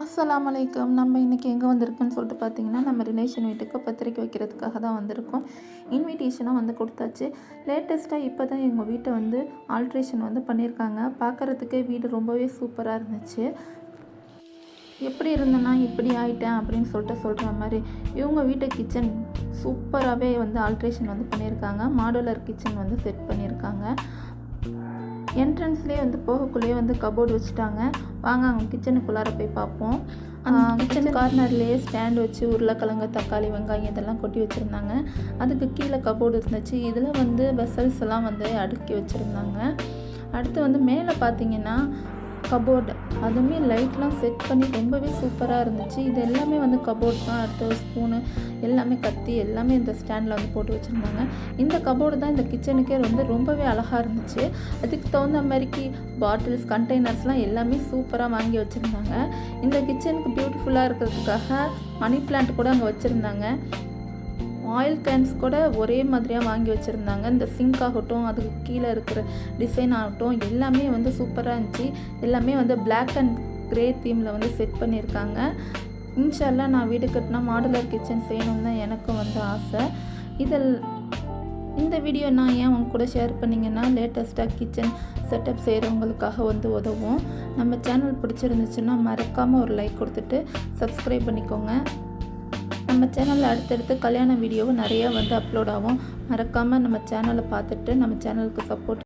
அஸ்லாம் வலைக்கம் நம்ம இன்றைக்கி எங்கே வந்திருக்குன்னு சொல்லிட்டு பார்த்தீங்கன்னா நம்ம ரிலேஷன் வீட்டுக்கு பத்திரிக்கை வைக்கிறதுக்காக தான் வந்திருக்கோம். இன்விடேஷனாக வந்து கொடுத்தாச்சு. லேட்டஸ்ட்டாக இப்போ தான் எங்கள் வீட்டை வந்து ஆல்ட்ரேஷன் வந்து பண்ணியிருக்காங்க. பார்க்குறதுக்கே வீடு ரொம்பவே சூப்பராக இருந்துச்சு. எப்படி இருந்தேன்னா இப்படி ஆயிட்டேன் அப்படின்னு சொல்லிட்டு சொல்கிற மாதிரி இவங்க வீட்டு கிச்சன் சூப்பராகவே வந்து ஆல்ட்ரேஷன் வந்து பண்ணியிருக்காங்க. மாடுலர் கிச்சன் வந்து செட் பண்ணியிருக்காங்க. என்ட்ரன்ஸ்லேயே வந்து போகக்குள்ளேயே வந்து கபோர்டு வச்சுட்டாங்க. வாங்க அவங்க கிச்சனுக்குள்ளார போய் பார்ப்போம். கிச்சன் கார்னர்லேயே ஸ்டாண்ட் வச்சு உருளைக்கிழங்கு தக்காளி வெங்காயம் இதெல்லாம் கொட்டி வச்சுருந்தாங்க. அதுக்கு கீழே கபோர்டு இருந்துச்சு. இதில் வந்து வெசல்ஸ் எல்லாம் வந்து அடுக்கி வச்சுருந்தாங்க. அடுத்து வந்து மேலே பார்த்தீங்கன்னா கபோர்டு அதுவுமே லைட்லாம் செட் பண்ணி ரொம்பவே சூப்பராக இருந்துச்சு. இது எல்லாமே வந்து கபோர்ட் தான். அடுத்த ஸ்பூனு எல்லாமே கத்தி எல்லாமே இந்த ஸ்டாண்டில் வந்து போட்டு வச்சுருந்தாங்க. இந்த கபோர்டு தான் இந்த கிச்சனுக்கே வந்து ரொம்பவே அழகாக இருந்துச்சு. அதுக்கு தகுந்த மாதிரிக்கு பாட்டில்ஸ் கண்டெய்னர்ஸ்லாம் எல்லாமே சூப்பராக வாங்கி வச்சுருந்தாங்க. இந்த கிச்சனுக்கு பியூட்டிஃபுல்லாக இருக்கிறதுக்காக மணி பிளான்ட் கூட அங்கே வச்சுருந்தாங்க. ஆயில் கேன்ஸ் கூட ஒரே மாதிரியாக வாங்கி வச்சுருந்தாங்க. இந்த சிங்க் ஆகட்டும் அதுக்கு கீழே இருக்கிற டிசைன் ஆகட்டும் எல்லாமே வந்து சூப்பராக இருந்துச்சு. எல்லாமே வந்து பிளாக் அண்ட் க்ரே தீமில் வந்து செட் பண்ணியிருக்காங்க. இன்ஷால்லாம் நான் வீடு கட்டினா மாடுலர் கிச்சன் செய்யணும்னு தான் எனக்கும் வந்து ஆசை. இதில் இந்த வீடியோ நான் ஏன் உங்க கூட ஷேர் பண்ணிங்கன்னா லேட்டஸ்ட்டாக கிச்சன் செட்டப் செய்கிறவங்களுக்காக வந்து உதவும். நம்ம சேனல் பிடிச்சிருந்துச்சுன்னா மறக்காமல் ஒரு லைக் கொடுத்துட்டு சப்ஸ்கிரைப் பண்ணிக்கோங்க. நம்ம சேனலில் அடுத்தடுத்து கல்யாண வீடியோவும் நிறையா வந்து அப்லோட் ஆகும். மறக்காமல் நம்ம சேனலை பார்த்துட்டு நம்ம சேனலுக்கு சப்போர்ட்